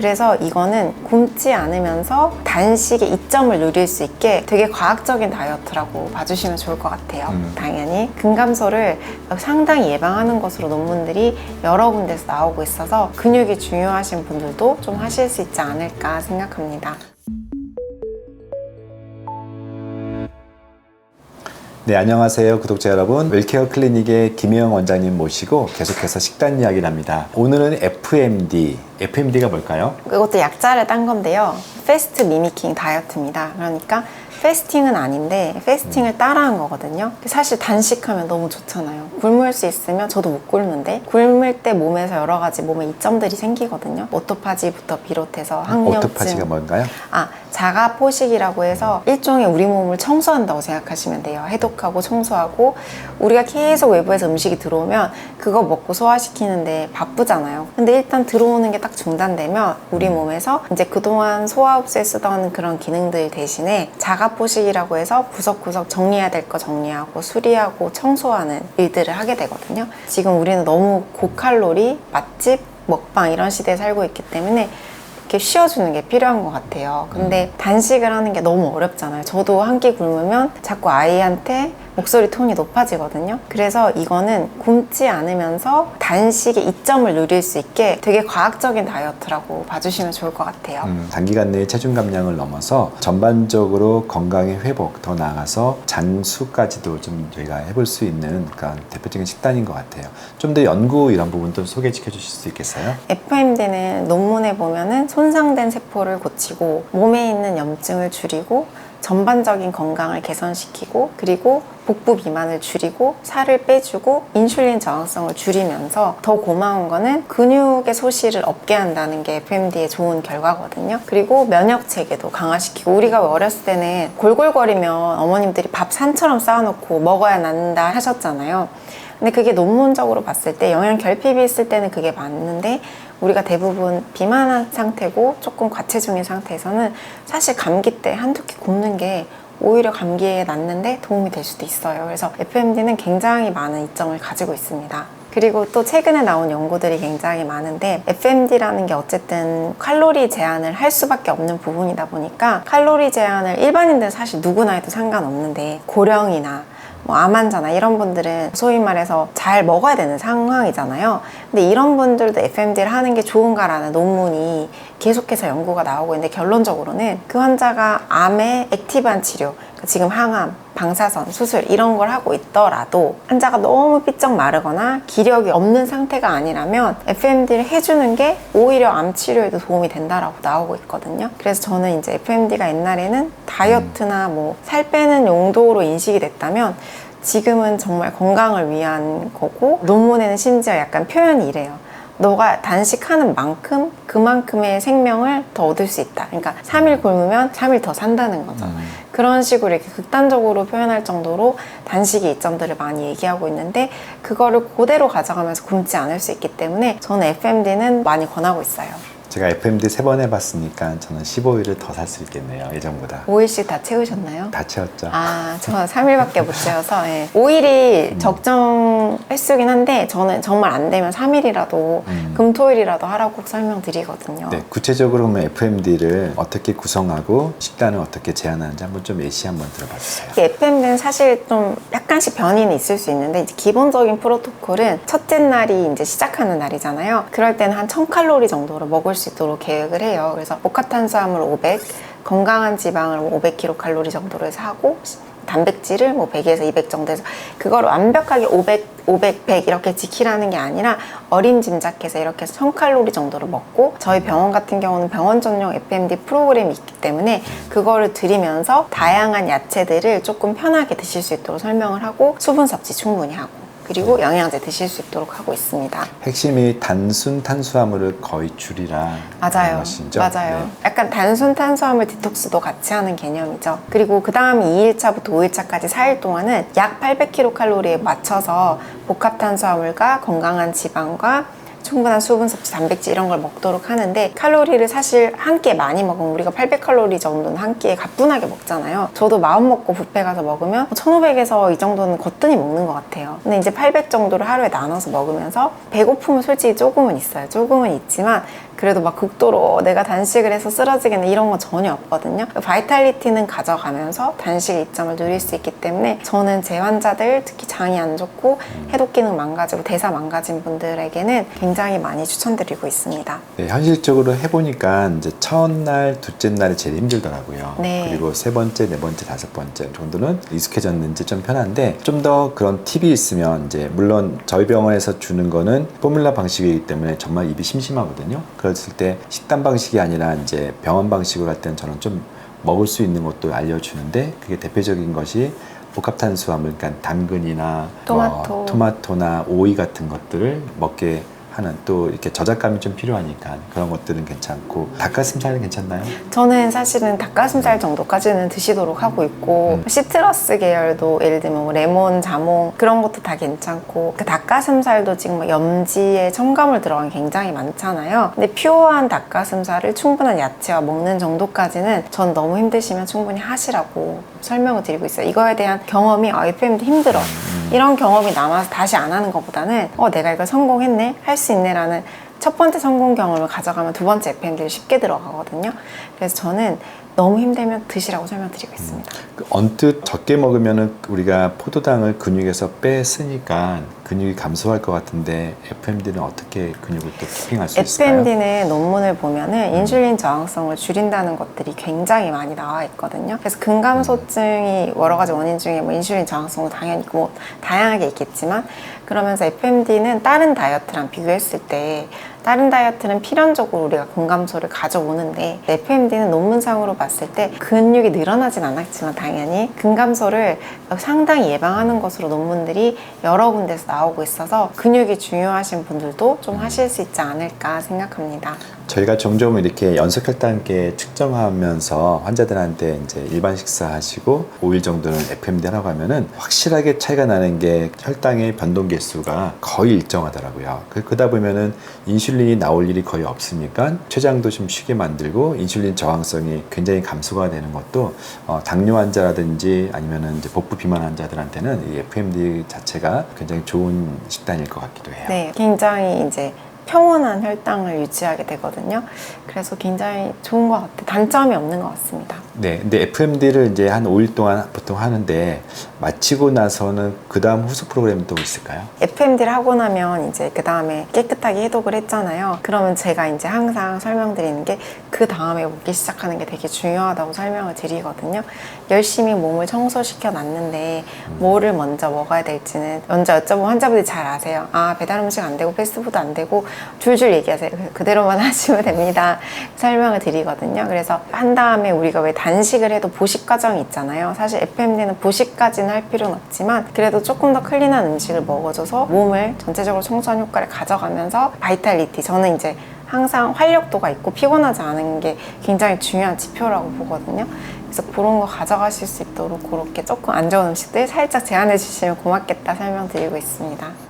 그래서 이거는 굶지 않으면서 단식의 이점을 누릴 수 있게 되게 과학적인 다이어트라고 봐주시면 좋을 것 같아요. 음. 당연히 근감소를 상당히 예방하는 것으로 논문들이 여러 군데서 나오고 있어서 근육이 중요하신 분들도 좀 하실 수 있지 않을까 생각합니다. 네, 안녕하세요. 구독자 여러분. 웰케어 클리닉의 김혜영 원장님 모시고 계속해서 식단 이야기를 합니다. 오늘은 FMD. FMD가 뭘까요? 이것도 약자를 딴 건데요. 패스트 미미킹 다이어트입니다. 그러니까 패스팅은 아닌데 패스팅을 따라한 거거든요. 사실 단식하면 너무 좋잖아요. 굶을 수 있으면 저도 못 굶는데 굶을 때 몸에서 여러 가지 몸에 이점들이 생기거든요. 오토파지부터 비롯해서 항염증, 오토파지가 뭔가요? 아, 자가 포식이라고 해서 일종의 우리 몸을 청소한다고 생각하시면 돼요. 해독하고 청소하고 우리가 계속 외부에서 음식이 들어오면 그거 먹고 소화시키는데 바쁘잖아요. 근데 일단 들어오는 게 딱 중단되면 우리 몸에서 이제 그동안 소화 흡수에 쓰던 그런 기능들 대신에 자가 포식이라고 해서 구석구석 정리해야 될 거 정리하고 수리하고 청소하는 일들을 하게 되거든요. 지금 우리는 너무 고칼로리 맛집 먹방 이런 시대에 살고 있기 때문에 이렇게 쉬어주는 게 필요한 것 같아요. 근데 단식을 하는 게 너무 어렵잖아요. 저도 한 끼 굶으면 자꾸 아이한테 목소리 톤이 높아지거든요. 그래서 이거는 굶지 않으면서 단식의 이점을 누릴 수 있게 되게 과학적인 다이어트라고 봐주시면 좋을 것 같아요. 음, 단기간 내에 체중 감량을 넘어서 전반적으로 건강의 회복, 더 나아가서 장수까지도 좀 저희가 해볼 수 있는 그런 대표적인 식단인 것 같아요. 좀 더 연구 이런 부분도 소개시켜 주실 수 있겠어요? FMD는 논문에 보면은 손상된 세포를 고치고 몸에 있는 염증을 줄이고 전반적인 건강을 개선시키고 그리고 복부 비만을 줄이고 살을 빼주고 인슐린 저항성을 줄이면서 더 고마운 거는 근육의 소실을 없게 한다는 게 FMD의 좋은 결과거든요. 그리고 면역 체계도 강화시키고 우리가 어렸을 때는 골골거리면 어머님들이 밥 산처럼 쌓아놓고 먹어야 낫는다 하셨잖아요. 근데 그게 논문적으로 봤을 때 영양 결핍이 있을 때는 그게 맞는데 우리가 대부분 비만한 상태고 조금 과체중인 상태에서는 사실 감기 때 한두 끼 굶는 게 오히려 감기에 낫는데 도움이 될 수도 있어요. 그래서 FMD는 굉장히 많은 이점을 가지고 있습니다. 그리고 또 최근에 나온 연구들이 굉장히 많은데 FMD라는 게 어쨌든 칼로리 제한을 할 수밖에 없는 부분이다 보니까 칼로리 제한을 일반인들은 사실 누구나 해도 상관없는데 고령이나 뭐 암환자나 이런 분들은 소위 말해서 잘 먹어야 되는 상황이잖아요. 근데 이런 분들도 FMD를 하는 게 좋은가라는 논문이 계속해서 연구가 나오고 있는데 결론적으로는 그 환자가 암의 액티브한 치료, 그러니까 지금 항암, 방사선, 수술 이런 걸 하고 있더라도 환자가 너무 삐쩍 마르거나 기력이 없는 상태가 아니라면 FMD를 해주는 게 오히려 암 치료에도 도움이 된다라고 나오고 있거든요. 그래서 저는 이제 FMD가 옛날에는 다이어트나 뭐 살 빼는 용도로 인식이 됐다면 지금은 정말 건강을 위한 거고 논문에는 심지어 약간 표현이 이래요. 너가 단식하는 만큼 그만큼의 생명을 더 얻을 수 있다. 그러니까 3일 굶으면 3일 더 산다는 거죠. 음. 그런 식으로 이렇게 극단적으로 표현할 정도로 단식의 이점들을 많이 얘기하고 있는데 그거를 그대로 가져가면서 굶지 않을 수 있기 때문에 저는 FMD는 많이 권하고 있어요. 제가 FMD 세 번 해봤으니까 저는 15일을 더 살 수 있겠네요. 예전보다. 5일씩 다 채우셨나요? 다 채웠죠. 아, 저 3일밖에 못 채워서 예. 5일이 적정 횟수긴 한데 저는 정말 안 되면 3일이라도 음. 금토일이라도 하라고 꼭 설명드리거든요. 네, 구체적으로 그러면 FMD를 어떻게 구성하고 식단을 어떻게 제한하는지 한번 좀 예시 한번 들어봐 주세요. FMD는 사실 좀 약간 씩 변이는 있을 수 있는데 기본적인 프로토콜은 첫째 날이 이제 시작하는 날이잖아요. 그럴 때는 한 1000칼로리 정도로 먹을 수 있도록 계획을 해요. 그래서 복합탄수화물 500, 건강한 지방을 500kcal 정도로 해서 하고 단백질을 뭐 100에서 200 정도 해서 그걸 완벽하게 500, 500, 100 이렇게 지키라는 게 아니라 어림짐작해서 이렇게 1000칼로리 정도를 먹고 저희 병원 같은 경우는 병원 전용 FMD 프로그램이 있기 때문에 그거를 드리면서 다양한 야채들을 조금 편하게 드실 수 있도록 설명을 하고 수분 섭취 충분히 하고 그리고 영양제 드실 수 있도록 하고 있습니다. 핵심이 단순 탄수화물을 거의 줄이라 맞아요. 것이죠. 맞아요. 네. 약간 단순 탄수화물 디톡스도 같이 하는 개념이죠. 그리고 그 다음 2일차부터 5일차까지 4일 동안은 약 800kcal에 맞춰서 복합 탄수화물과 건강한 지방과 충분한 수분 섭취, 단백질 이런 걸 먹도록 하는데 칼로리를 사실 한 끼에 많이 먹으면 우리가 800칼로리 정도는 한 끼에 가뿐하게 먹잖아요. 저도 마음 먹고 뷔페 가서 먹으면 1500에서 이 정도는 거뜬히 먹는 것 같아요. 근데 이제 800 정도를 하루에 나눠서 먹으면서 배고픔은 솔직히 조금은 있어요. 조금은 있지만 그래도 막 극도로 내가 단식을 해서 쓰러지겠네 이런 건 전혀 없거든요. 바이탈리티는 가져가면서 단식의 이점을 누릴 수 있기 때문에 저는 제 환자들 특히 장이 안 좋고 해독 기능 망가지고 대사 망가진 분들에게는 굉장히 많이 추천드리고 있습니다. 네, 현실적으로 해보니까 이제 첫날, 둘째 날이 제일 힘들더라고요. 네. 그리고 세 번째, 네 번째, 다섯 번째 정도는 익숙해졌는지 좀 편한데 좀 더 그런 팁이 있으면 이제 물론 저희 병원에서 주는 거는 포뮬라 방식이기 때문에 정말 입이 심심하거든요. 그 랬을 때 식단 방식이 아니라 이제 병원 방식으로 할 때는 저는 좀 먹을 수 있는 것도 알려주는데 그게 대표적인 것이 복합탄수화물, 그러니까 당근이나 토마토. 뭐 토마토나 오이 같은 것들을 먹게 하는 또 이렇게 저작감이 좀 필요하니까 그런 것들은 괜찮고 닭가슴살은 괜찮나요? 저는 사실은 닭가슴살 정도까지는 드시도록 하고 있고 음. 시트러스 계열도 예를 들면 뭐 레몬, 자몽 그런 것도 다 괜찮고 그 닭가슴살도 지금 뭐 염지에 첨가물 들어간 게 굉장히 많잖아요. 근데 퓨어한 닭가슴살을 충분한 야채와 먹는 정도까지는 전 너무 힘드시면 충분히 하시라고 설명을 드리고 있어요. 이거에 대한 경험이 아 FM도 힘들어 이런 경험이 남아서 다시 안 하는 것보다는 어 내가 이걸 성공했네 할 수 있네라는 첫 번째 성공 경험을 가져가면 두 번째 FM들이 쉽게 들어가거든요. 그래서 저는 너무 힘들면 드시라고 설명드리고 있습니다. 그 언뜻 적게 먹으면은 우리가 포도당을 근육에서 뺐으니까 근육이 감소할 것 같은데 FMD는 어떻게 근육을 또 키핑할 수 있을까요? FMD는 논문을 보면은 인슐린 저항성을 줄인다는 것들이 굉장히 많이 나와 있거든요. 그래서 근감소증이 여러 가지 원인 중에 뭐 인슐린 저항성도 당연히 있고 뭐 다양하게 있겠지만 그러면서 FMD는 다른 다이어트랑 비교했을 때 다른 다이어트는 필연적으로 우리가 근감소를 가져오는데 FMD는 논문상으로 봤을 때 근육이 늘어나진 않았지만 당연히 근감소를 상당히 예방하는 것으로 논문들이 여러 군데서 나오고 있어서 근육이 중요하신 분들도 좀 하실 수 있지 않을까 생각합니다. 저희가 종종 이렇게 연속혈당계 측정하면서 환자들한테 이제 일반 식사하시고 5일 정도는 FMD 하라고 하면은 확실하게 차이가 나는 게 혈당의 변동 개수가 거의 일정하더라고요. 그- 그러다 보면은 인슐린이 나올 일이 거의 없으니까 췌장도 좀 쉬게 만들고 인슐린 저항성이 굉장히 감소가 되는 것도 어, 당뇨 환자라든지 아니면은 이제 복부 비만 환자들한테는 이 FMD 자체가 굉장히 좋은 식단일 것 같기도 해요. 네, 굉장히 이제 평온한 혈당을 유지하게 되거든요. 그래서 굉장히 좋은 것 같아요. 단점이 없는 것 같습니다. 네, 근데 FMD를 이제 한 5일 동안 보통 하는데 마치고 나서는 그 다음 후속 프로그램이 또 있을까요? FMD를 하고 나면 이제 그 다음에 깨끗하게 해독을 했잖아요. 그러면 제가 이제 항상 설명드리는 게 그 다음에 먹기 시작하는 게 되게 중요하다고 설명을 드리거든요. 열심히 몸을 청소시켜 놨는데 뭐를 먼저 먹어야 될지는 먼저 여쭤보면 환자분들이 잘 아세요. 아, 배달 음식 안 되고 패스트푸드 안 되고 줄줄 얘기하세요. 그- 그대로만 하시면 됩니다. 설명을 드리거든요. 그래서 한 다음에 우리가 왜 단식을 해도 보식 과정이 있잖아요. 사실 FMD는 보식까지는 할 필요는 없지만 그래도 조금 더 클린한 음식을 먹어줘서 몸을 전체적으로 청소한 효과를 가져가면서 바이탈리티 저는 이제 항상 활력도가 있고 피곤하지 않은 게 굉장히 중요한 지표라고 보거든요. 그래서 그런 거 가져가실 수 있도록 그렇게 조금 안 좋은 음식들 살짝 제한해 주시면 고맙겠다 설명드리고 있습니다.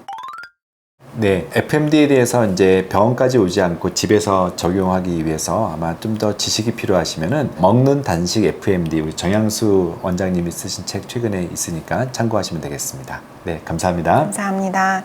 네, FMD에 대해서 이제 병원까지 오지 않고 집에서 적용하기 위해서 아마 좀 더 지식이 필요하시면은 먹는 단식 FMD 우리 정양수 원장님이 쓰신 책 최근에 있으니까 참고하시면 되겠습니다. 네, 감사합니다. 감사합니다.